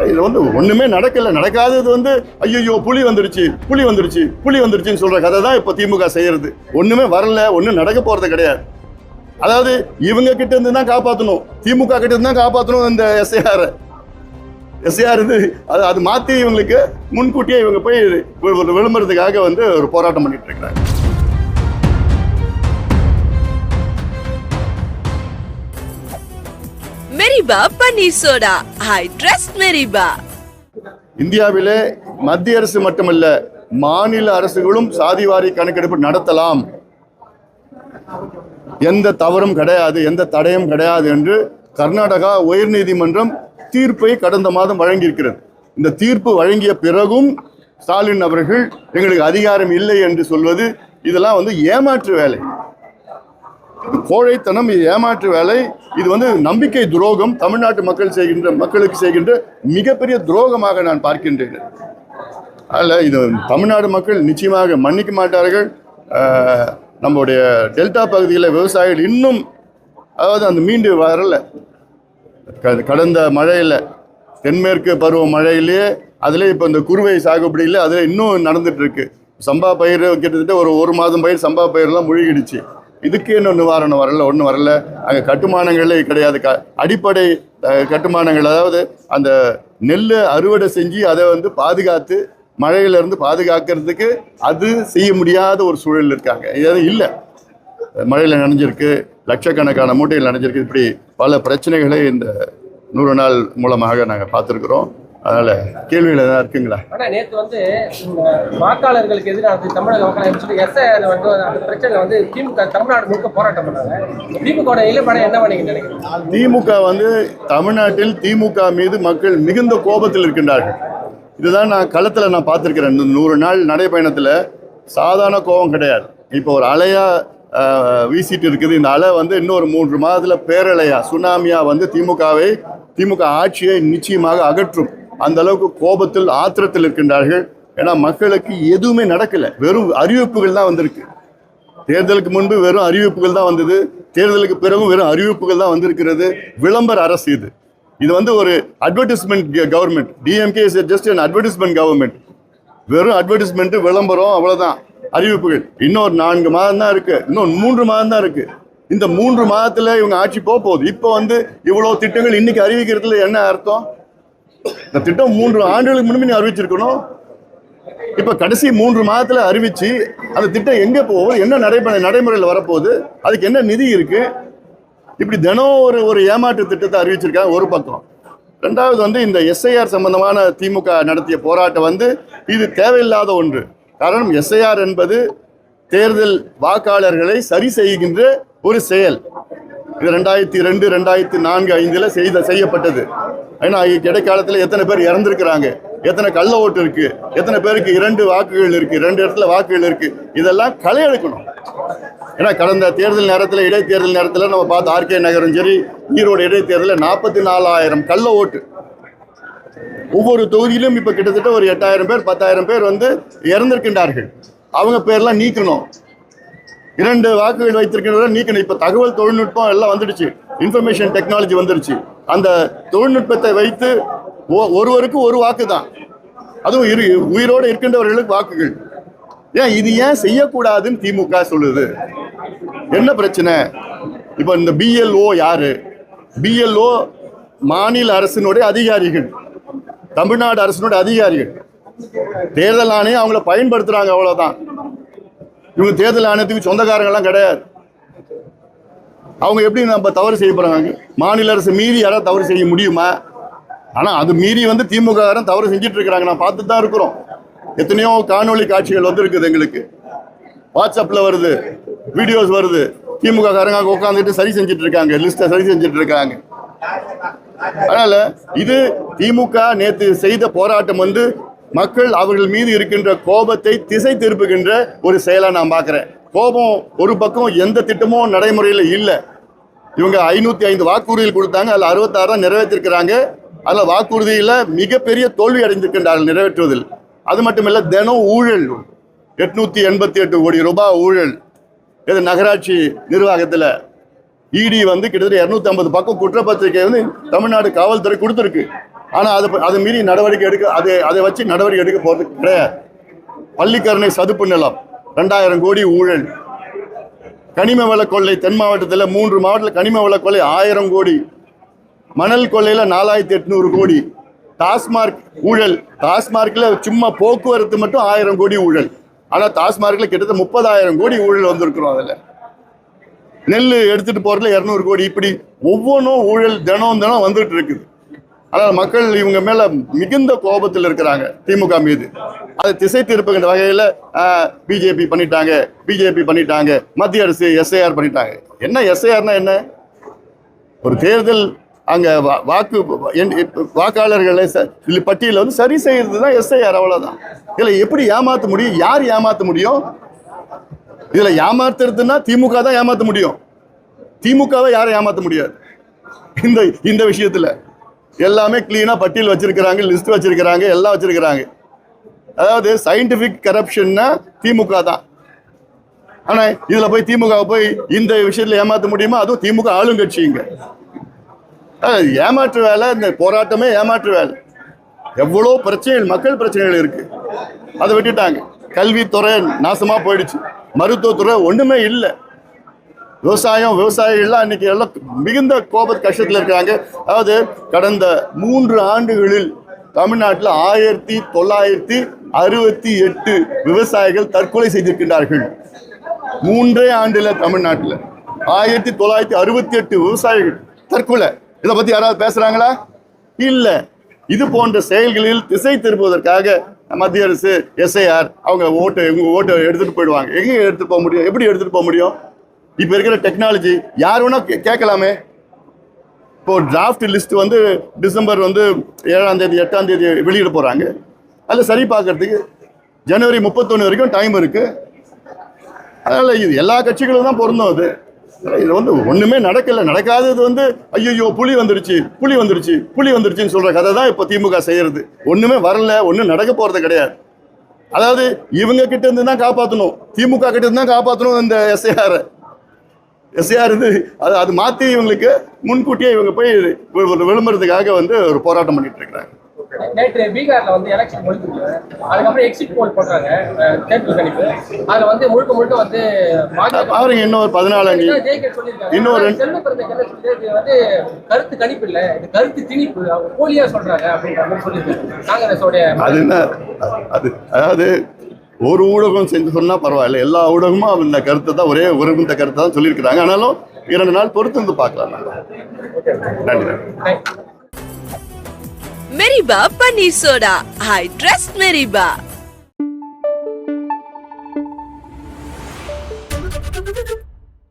இதில் வந்து ஒன்றுமே நடக்கல. நடக்காதது வந்து ஐயோ புலி வந்துருச்சு புலி வந்துருச்சு புலி வந்துருச்சுன்னு சொல்கிற கதை தான் இப்போ திமுக செய்கிறது ஒன்றுமே வரல ஒன்றும் நடக்க போகிறது கிடையாது. அதாவது இவங்க கிட்ட இருந்து தான் காப்பாற்றணும் திமுக கிட்ட இருந்து தான் காப்பாற்றணும் இந்த எஸ்ஐஆரை எஸ்ஐஆர் இது அது அது மாற்றி இவங்களுக்கு முன்கூட்டியே இவங்க போய் ஒரு விளம்பரத்துக்காக வந்து ஒரு போராட்டம் பண்ணிட்டு இருக்கிறாங்க. மெரிபா பன்னீர் சோடா. ஐ ட்ரஸ்ட் மெரிபா. இந்தியாவிலே மத்திய அரசு மட்டுமல்ல மாநில அரசுகளும் சாதிவாரி கணக்கெடுப்பு நடத்தலாம். எந்த தவறும் கிடையாது எந்த தடையும் கிடையாது என்று கர்நாடகா உயர்நீதிமன்றம் தீர்ப்பை கடந்த மாதம் வழங்கியிருக்கிறது. இந்த தீர்ப்பு வழங்கிய பிறகும் ஸ்டாலின் அவர்கள் எங்களுக்கு அதிகாரம் இல்லை என்று சொல்வது இதெல்லாம் வந்து ஏமாற்று வேலை. கோழைத்தனம் இது ஏமாற்று வேலை இது வந்து நம்பிக்கை துரோகம் தமிழ்நாட்டு மக்கள் செய்கின்ற மக்களுக்கு செய்கின்ற மிகப்பெரிய துரோகமாக நான் பார்க்கின்றேன். அதில் இது தமிழ்நாடு மக்கள் நிச்சயமாக மன்னிக்க மாட்டார்கள். நம்முடைய டெல்டா பகுதியில் விவசாயிகள் இன்னும் அதாவது அந்த மீண்டு வரல. க- கடந்த மழையில் தென்மேற்கு பருவ மழையிலேயே அதில் இப்போ இந்த குறுவை சாகுபடியில் அதில் இன்னும் நடந்துட்டு இருக்கு. சம்பா பயிர் கிட்டத்தட்ட ஒரு ஒரு மாதம் பயிர் சம்பா பயிரெலாம் முழுகிடுச்சு. இதுக்கு இன்னும் நிவாரணம் வரல ஒன்றும் வரல. அங்கே கட்டுமானங்களே கிடையாது. க அடிப்படை கட்டுமானங்கள் அதாவது அந்த நெல்லை அறுவடை செஞ்சு அதை வந்து பாதுகாத்து மழையிலேருந்து பாதுகாக்கிறதுக்கு அது செய்ய முடியாத ஒரு சூழல் இருக்காங்க. இது இல்லை. மழையில் நனைஞ்சிருக்கு லட்சக்கணக்கான மூட்டைகள் நனைஞ்சிருக்கு. இப்படி பல பிரச்சனைகளை இந்த நூறு நாள் மூலமாக நாங்கள் பார்த்துருக்குறோம். அதனால் கேள்விகள் எதாவது இருக்குங்களா? ஆனா நேத்து வந்து வாக்காளர்களுக்கு எதிராக தமிழக மக்கள் சொல்லி வந்து அந்த பிரச்சனை வந்து திமுக தமிழ்நாடு முழுக்க போராட்டம் பண்ணாங்க. திமுக நிலைப்பாடு என்ன நினைக்கிறீங்க? திமுக வந்து தமிழ்நாட்டில் திமுக மீது மக்கள் மிகுந்த கோபத்தில் இருக்கின்றார்கள். இதுதான் நான் களத்தில் நான் பார்த்துருக்கிறேன். இந்த நூறு நாள் நடைப்பயணத்தில் சாதாரண கோபம் கிடையாது. இப்போ ஒரு அலையா ஆஹ், வீசிட்டு இருக்குது. இந்த அலை வந்து இன்னொரு மூன்று மாதத்தில் பேரலையா சுனாமியா வந்து திமுகவை திமுக ஆட்சியை நிச்சயமாக அகற்றும். அந்த அளவுக்கு கோபத்தில் ஆத்திரத்தில் இருக்கின்றார்கள். ஏன்னா மக்களுக்கு எதுவுமே நடக்கலை. வெறும் அறிவிப்புகள் தான் வந்திருக்கு. தேர்தலுக்கு முன்பு வெறும் அறிவிப்புகள் தான் வந்தது. தேர்தலுக்கு பிறகும் வெறும் அறிவிப்புகள் தான் வந்திருக்கிறது. விளம்பர அரசு இது. இது வந்து ஒரு advertisement government DMK is just an advertisement government வெறும் அட்வர்டைஸ்மெண்ட் விளம்பரம் அவ்வளோதான் அறிவிப்புகள். இன்னொரு நான்கு மாதம் தான் இருக்கு. இன்னொரு மூன்று மாதம் தான் இருக்கு. இந்த மூன்று மாதத்தில் இவங்க ஆட்சி போக போகுது. இப்போ வந்து இவ்வளோ திட்டங்கள் இன்னைக்கு அறிவிக்கிறதுல என்ன அர்த்தம்? இந்த திட்டம் மூன்று ஆண்டுகளுக்கு முன்பு நீ அறிவிச்சிருக்கணும். இப்ப கடைசி மூன்று மாதத்துல அறிவிச்சு அந்த திட்டம் எங்க போகும் என்ன நடைமுறை நடைமுறையில் வரப்போகுது? அதுக்கு என்ன நிதி இருக்கு? இப்படி தினம் ஒரு ஒரு ஏமாற்று திட்டத்தை அறிவிச்சிருக்காங்க ஒரு பக்கம். ரெண்டாவது வந்து இந்த எஸ்ஐஆர் சம்பந்தமான திமுக நடத்திய போராட்டம் வந்து இது தேவையில்லாத ஒன்று. காரணம் எஸ்ஐஆர் என்பது தேர்தல் வாக்காளர்களை சரி செய்கின்ற ஒரு செயல். இது ரெண்டாயிரத்தி ரெண்டு ரெண்டாயிரத்தி நான்கு ஐந்தில் செய்த செய்யப்பட்டது. ஏன்னா இடைக்காலத்தில் எத்தனை பேர் இறந்துருக்கிறாங்க? எத்தனை கள்ள ஓட்டு இருக்கு? எத்தனை பேருக்கு இரண்டு வாக்குகள் இருக்கு? ரெண்டு இடத்துல வாக்குகள் இருக்கு? இதெல்லாம் களை எடுக்கணும். ஏன்னா கடந்த தேர்தல் நேரத்தில் இடைத்தேர்தல் நேரத்தில் நம்ம பார்த்த ஆர்கே நகரும் சரி ஈரோடு இடைத்தேர்தலில் நாற்பத்தி நாலாயிரம் கள்ள ஓட்டு. ஒவ்வொரு தொகுதியிலும் இப்போ கிட்டத்தட்ட ஒரு எட்டாயிரம் பேர் பத்தாயிரம் பேர் வந்து இறந்திருக்கின்றார்கள். அவங்க பேர்லாம் நீக்கணும். இரண்டு வாக்குகள் வைத்திருக்கிறத நீக்கணும் இப்போ தகவல் தொழில்நுட்பம் எல்லாம் வந்துடுச்சு. இன்ஃபர்மேஷன் டெக்னாலஜி வந்துடுச்சு அந்த தொழில்நுட்பத்தை வைத்து ஒருவருக்கு ஒரு வாக்கு தான் அதுவும் இரு உயிரோடு இருக்கின்றவர்களுக்கு வாக்குகள். ஏன் இது ஏன் செய்யக்கூடாதுன்னு திமுக சொல்லுது? என்ன பிரச்சனை? இப்போ இந்த பிஎல்ஓ யாரு? பிஎல்ஓ மாநில அரசினுடைய அதிகாரிகள். தமிழ்நாடு அரசினுடைய அதிகாரிகள். தேர்தல் ஆணையம் அவங்கள பயன்படுத்துகிறாங்க அவ்வளோதான் இவங்க தேர்தல் ஆணையத்துக்கு சொந்தக்காரங்கெல்லாம் கிடையாது. அவங்க எப்படி நம்ம தவறு செய்ய போகிறாங்க மாநில அரசு மீறி யாராவது தவறு செய்ய முடியுமா? ஆனால் அது மீறி வந்து திமுககாரன் தவறு செஞ்சுட்டு இருக்கிறாங்க நான் பார்த்து தான் இருக்கிறோம். எத்தனையோ காணொலி காட்சிகள் வந்திருக்குது எங்களுக்கு. வாட்ஸ்அப்பில் வருது வீடியோஸ் வருது. திமுக காரங்க உட்காந்துட்டு சரி செஞ்சுட்டு இருக்காங்க லிஸ்ட்டை சரி செஞ்சுட்டு இருக்காங்க அதனால் இது திமுக நேற்று செய்த போராட்டம் வந்து மக்கள் அவர்கள் மீது இருக்கின்ற கோபத்தை திசை திருப்புகின்ற ஒரு செயலாக நான் பார்க்குறேன். கோபம் ஒரு பக்கம் எந்த திட்டமும் நடைமுறையில் இல்லை. இவங்க ஐநூற்றி ஐந்து வாக்குறுதிகள் கொடுத்தாங்க அதில் அறுபத்தாறு தான் நிறைவேற்றிருக்கிறாங்க. அதில் வாக்குறுதியில் மிகப்பெரிய தோல்வி அடைந்திருக்கின்றார்கள் நிறைவேற்றுவதில். அது மட்டுமில்ல தினம் ஊழல். எட்நூற்றி எண்பத்தி எட்டு கோடி ரூபாய் ஊழல். இது நகராட்சி நிர்வாகத்தில் இடி வந்து கிட்டத்தட்ட இரநூத்தி ஐம்பது பக்கம் குற்றப்பத்திரிக்கை வந்து தமிழ்நாடு காவல்துறை கொடுத்துருக்கு. ஆனால் அது அதை மீறி நடவடிக்கை எடுக்க அதை அதை வச்சு நடவடிக்கை எடுக்க போகிறது கிடையாது. பள்ளிக்கரணை சதுப்பு நிலம் ரெண்டாயிரம் கோடி ஊழல். கனிம வள கொள்ளை தென் மாவட்டத்தில் மூன்று மாவட்டத்தில் கனிம வள கொள்ளை ஆயிரம் கோடி. மணல் கொள்ளையில் நாலாயிரத்தி எட்நூறு கோடி. டாஸ்மார்க் ஊழல் டாஸ்மார்க்கில் சும்மா போக்குவரத்து மட்டும் ஆயிரம் கோடி ஊழல். ஆனால் டாஸ்மார்க்கில் கிட்டத்தட்ட முப்பதாயிரம் கோடி ஊழல் வந்திருக்கிறோம் அதில். நெல் எடுத்துகிட்டு போகிறதுல இரநூறு கோடி. இப்படி ஒவ்வொன்றும் ஊழல் தினம் தினம் வந்துட்டு இருக்குது. ஆனால் மக்கள் இவங்க மேல மிகுந்த கோபத்தில் இருக்கிறாங்க திமுக மீது. அதை திசை திருப்புகின்ற வகையில் பிஜேபி பண்ணிட்டாங்க பிஜேபி பண்ணிட்டாங்க மத்திய அரசு எஸ்ஐஆர் பண்ணிட்டாங்க. என்ன எஸ்ஐஆர்னா என்ன? ஒரு தேர்தல் அங்க வா- வாக்கு வாக்காளர்களை ச- பட்டியலை வந்து சரி செய்கிறது தான் எஸ்ஐஆர் அவ்வளவுதான். இதுல எப்படி ஏமாத்த முடியும்? யார் ஏமாத்த முடியும்? இதுல ஏமாத்துறதுன்னா திமுக தான் ஏமாத்த முடியும். திமுகவை யாரும் ஏமாத்த முடியாது. இந்த இந்த விஷயத்துல. எல்லாமே கிளீனாக பட்டியல் வச்சிருக்கிறாங்க லிஸ்ட் வச்சிருக்கிறாங்க எல்லாம் வச்சிருக்கிறாங்க. அதாவது சயின்டிஃபிக் கரப்ஷன்னா திமுக தான். ஆனால் இதில் போய் திமுக போய் இந்த விஷயத்தில் ஏமாற்ற முடியுமா? அதுவும் திமுக ஆளுங்கட்சிங்க. ஏமாற்று வேலை இந்த போராட்டமே ஏமாற்று வேலை. எவ்வளோ பிரச்சனைகள் மக்கள் பிரச்சனைகள் இருக்குது அதை விட்டுட்டாங்க. கல்வித்துறை நாசமாக போயிடுச்சு. மருத்துவத்துறை ஒன்றுமே இல்லை. விவசாயம் விவசாயிகள்லாம் இன்னைக்கு எல்லாம் மிகுந்த கோப கஷ்டத்தில் இருக்கிறாங்க. அதாவது கடந்த மூன்று ஆண்டுகளில் தமிழ்நாட்டில் ஆயிரத்தி தொள்ளாயிரத்தி அறுபத்தி எட்டு விவசாயிகள் தற்கொலை செய்திருக்கின்றார்கள். மூன்றே ஆண்டுல தமிழ்நாட்டில். ஆயிரத்தி தொள்ளாயிரத்தி அறுபத்தி எட்டு விவசாயிகள் தற்கொலை. இதை பத்தி யாராவது பேசுறாங்களா? இல்லை. இது போன்ற செயல்களில் திசை திருப்புவதற்காக மத்திய அரசு எஸ்ஐஆர் அவங்க ஓட்டு இவங்க ஓட்டை எடுத்துட்டு போயிடுவாங்க. எங்கே எடுத்துட்டு போக முடியும்? எப்படி எடுத்துட்டு போக முடியும்? இப்போ இருக்கிற டெக்னாலஜி யார் வேணால் கே- கேட்கலாமே. இப்போ டிராஃப்ட் லிஸ்ட் வந்து டிசம்பர் வந்து ஏழாம் தேதி எட்டாம் தேதி வெளியிட போகிறாங்க அதில் சரி பார்க்கறதுக்கு ஜனவரி முப்பத்தொன்று வரைக்கும் டைம் இருக்குது அதனால் இது எல்லா கட்சிகளும் தான் பொருந்தும் அது. இது வந்து ஒன்றுமே நடக்கலை. நடக்காதது வந்து ஐயோ புலி வந்துருச்சு புலி வந்துருச்சு புலி வந்துருச்சுன்னு சொல்கிற கதை தான் இப்போ திமுக செய்யறது. ஒன்றுமே வரல ஒன்றும் நடக்க போகிறது கிடையாது. அதாவது இவங்க கிட்ட இருந்து தான் காப்பாற்றணும் திமுக கிட்ட இருந்து தான் காப்பாற்றணும் இந்த எஸ்ஐஆரை எஸ்ஐஆர் இது அது அது மாற்றி இவங்களுக்கு முன்கூட்டியே இவங்க போய் ஒரு விளம்பரத்துக்காக வந்து ஒரு போராட்டம் பண்ணிட்டு இருக்கிறாங்க. நேற்று பீகார்ல வந்து எலெக்ஷன் முடிஞ்சுது அதுக்கப்புறம் எக்ஸிட் போல் போட்டாங்க அஹ், தேர்தல் கணிப்பு. அதுல வந்து முழுக்க முழுக்க வந்து பாருங்க இன்னும் ஒரு சொல்லியிருக்காங்க. இன்னொரு- வந்து கருத்து கணிப்பு இல்ல இது கருத்து திணிப்பு அவங்க போலியா சொல்றாங்க அப்படின்ற மாதிரி சொல்லியிருக்காங்க. காங்கிரஸோடைய அது என்ன? அது அதாவது ஒரு ஊடகம் செஞ்சு சொன்னால் பரவாயில்ல. எல்லா ஊடகமும் இந்த கருத்தை தான் ஒரே ஒருமித்த கருத்தை தான் சொல்லியிருக்கிறாங்க. ஆனாலும் இரண்டு நாள் பொறுத்து வந்து பார்க்கலாம் நன்றி நன்றி. பன்னீர் சோடா. Paneer ட்ரஸ்ட் மெரிபா. Thank you.